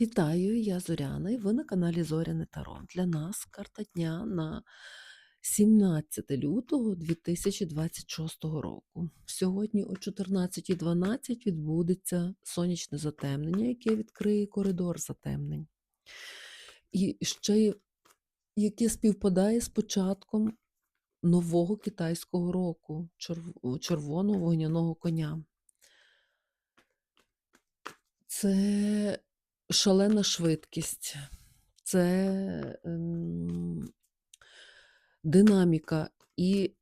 Вітаю, я Зоряна, і ви на каналі Зоряне Таро. Для нас карта дня на 17 лютого 2026 року. Сьогодні о 14.12 відбудеться сонячне затемнення, яке відкриє коридор затемнень. І ще яке співпадає з початком нового китайського року, червоного вогняного коня. Це шалена швидкість, це ем, динаміка, і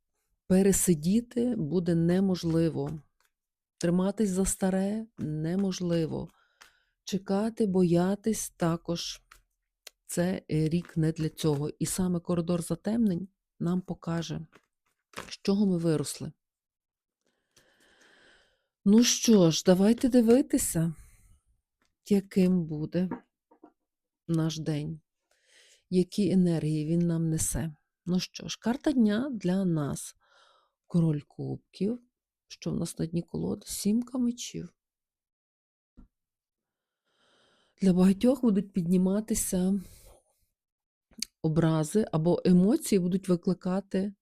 пересидіти буде неможливо. Триматись за старе неможливо. Чекати, боятись також це рік не для цього. І саме коридор затемнень нам покаже, з чого ми виросли. Ну що ж, давайте дивитися, яким буде наш день, які енергії він нам несе. Ну що ж, карта дня для нас. Король кубків. Що в нас на дні колоди? Сімка мечів. Для багатьох будуть підніматися образи або емоції будуть викликати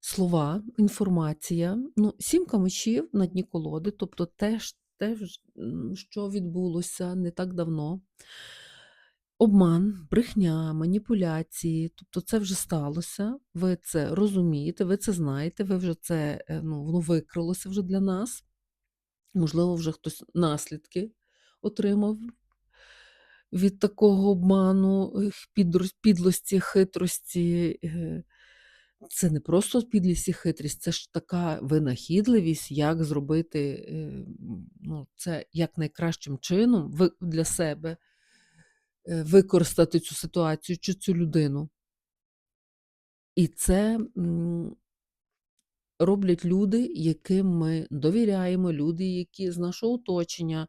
слова, інформація. Ну, сімка мечів на дні колоди, тобто те, ж- те, що відбулося не так давно. Обман, брехня, маніпуляції, тобто це вже сталося. Ви це розумієте, ви це знаєте, ви вже це е, ну, воно викрилося вже для нас. Можливо, вже хтось наслідки отримав від такого обману, підлості, хитрості. Це не просто підлість і хитрість, це ж така винахідливість, як зробити е, ну, це як найкращим чином для себе е, використати цю ситуацію чи цю людину. І це роблять люди, яким ми довіряємо, люди, які з нашого оточення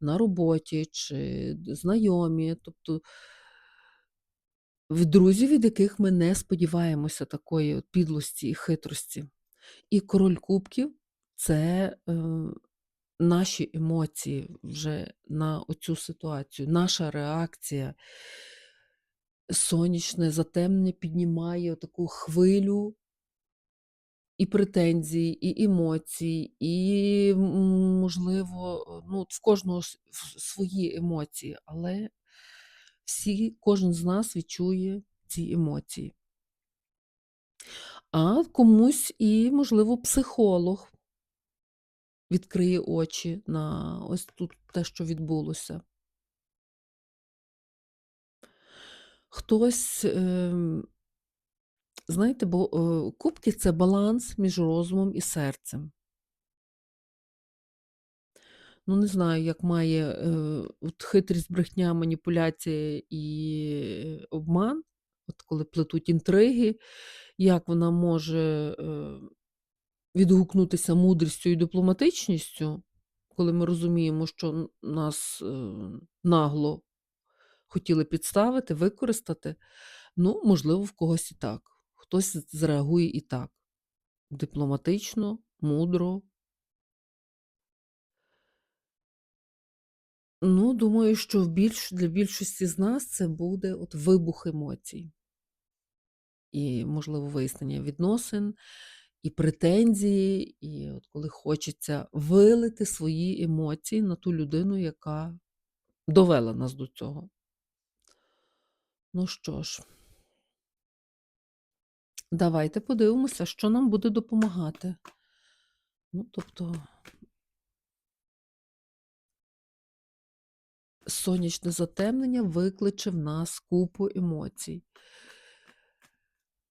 на роботі чи знайомі, тобто в друзів, від яких ми не сподіваємося такої підлості і хитрості. І король кубків це е, наші емоції вже на оцю ситуацію, наша реакція. Сонячне затемнення піднімає таку хвилю і претензій, і емоцій, і, можливо, ну, в кожного свої емоції, але всі, кожен з нас відчує ці емоції. А комусь і, можливо, психолог відкриє очі на ось тут те, що відбулося. Хтось, ем, знаєте, бо е, кубки це баланс між розумом і серцем. Ну, не знаю, як має е, от хитрість, брехня, маніпуляція і обман, от коли плетуть інтриги, як вона може е, відгукнутися мудрістю і дипломатичністю, коли ми розуміємо, що нас е, нагло хотіли підставити, використати. Ну, можливо, в когось і так. Хтось зреагує і так. Дипломатично, мудро. Ну, думаю, що більш, для більшості з нас це буде от вибух емоцій. І, можливо, вияснення відносин, і претензії, і от коли хочеться вилити свої емоції на ту людину, яка довела нас до цього. Ну що ж, давайте подивимося, що нам буде допомагати. Ну, тобто, сонячне затемнення викличе в нас купу емоцій.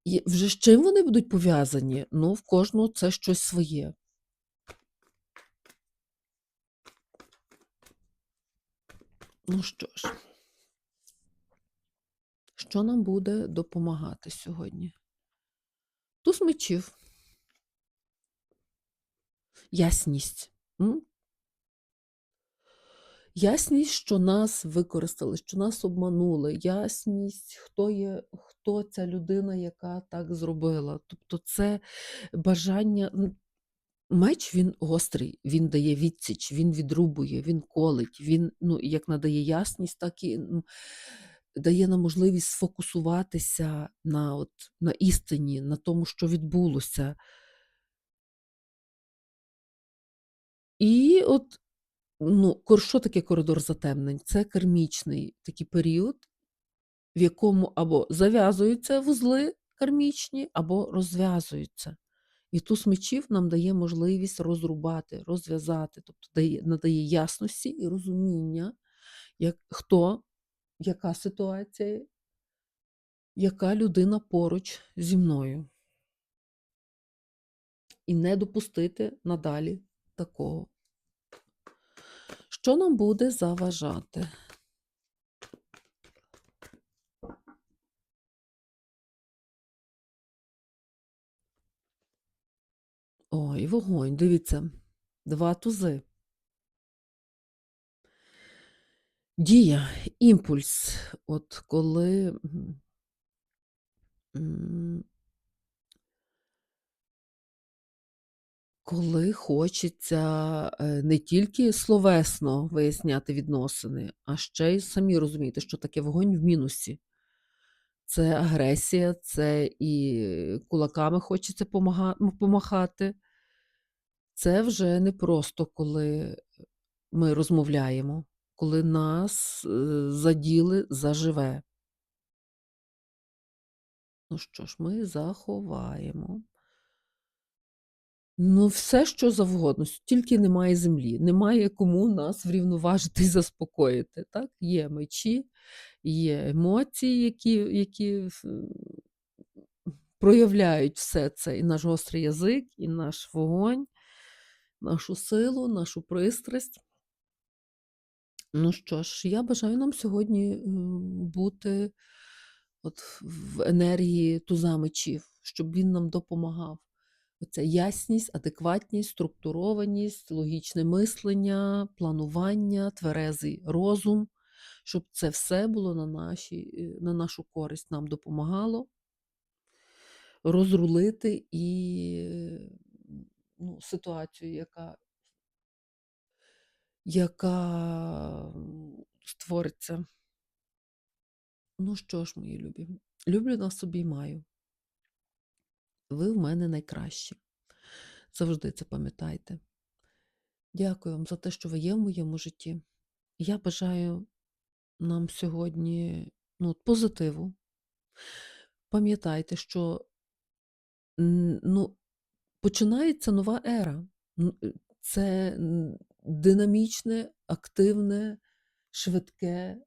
І вже з чим вони будуть пов'язані? Ну, в кожного це щось своє. Ну що ж, що нам буде допомагати сьогодні? Туз мечів. Ясність. Ясність, що нас використали, що нас обманули. Ясність, хто є, хто ця людина, яка так зробила. Тобто це бажання. Меч він гострий, він дає відсіч, він відрубує, він колить, він, ну, як надає ясність, так і ну, дає нам можливість сфокусуватися на, от, на істині, на тому, що відбулося. І от, ну, що таке коридор затемнень? Це кармічний такий період, в якому або зав'язуються вузли кармічні, або розв'язуються. І туз мечів нам дає можливість розрубати, розв'язати, тобто дає, надає ясності і розуміння, як, хто, яка ситуація, яка людина поруч зі мною. І не допустити надалі такого. Що нам буде заважати? Ой, вогонь, дивіться, два тузи. Дія, імпульс. От коли м, м, коли хочеться е, не тільки словесно виясняти відносини, а ще й самі розумієте, що таке вогонь в мінусі. Це агресія, це і кулаками хочеться помахати. Це вже не просто коли ми розмовляємо, коли нас е, заділи заживе. Ну що ж, ми заховаємо. Ну, все, що завгодно, тільки немає землі, немає кому нас врівноважити і заспокоїти. Так? Є мечі, є емоції, які, які проявляють все це, і наш гострий язик, і наш вогонь, нашу силу, нашу пристрасть. Ну що ж, я бажаю нам сьогодні м, бути от в енергії туза мечів, щоб він нам допомагав. Оця ясність, адекватність, структурованість, логічне мислення, планування, тверезий розум, щоб це все було на, наші, е, на нашу користь, нам допомагало розрулити і ну, ситуацію, яка, яка створиться. Ну що ж, мої любі, люблю нас обіймаю. Ви в мене найкращі. Завжди це пам'ятайте. Дякую вам за те, що ви є в моєму житті. Я бажаю нам сьогодні ну, позитиву. Пам'ятайте, що ну, починається нова ера. Це динамічне, активне, швидке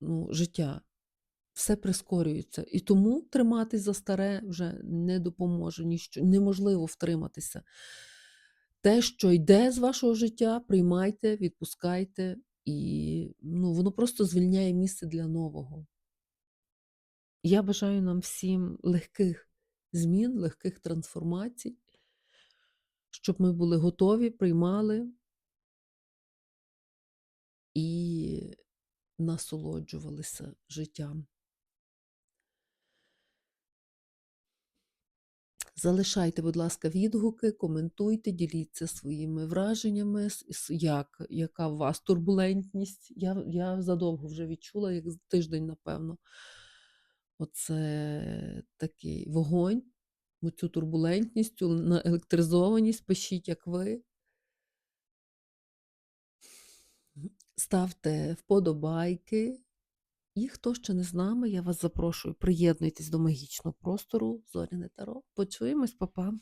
ну, життя. Все прискорюється. І тому триматись за старе вже не допоможе, ніщо, неможливо втриматися. Те, що йде з вашого життя, приймайте, відпускайте, і ну, воно просто звільняє місце для нового. Я бажаю нам всім легких змін, легких трансформацій, щоб ми були готові, приймали і насолоджувалися життям. Залишайте, будь ласка, відгуки, коментуйте, діліться своїми враженнями, як, яка у вас турбулентність. Я, я задовго вже відчула, як тиждень, напевно. Оце такий вогонь, цю турбулентність, цю наелектризованість. Пишіть, як ви. Ставте вподобайки. І хто ще не з нами, я вас запрошую, приєднуйтесь до магічного простору Зоряне Таро. Почуємось, папа.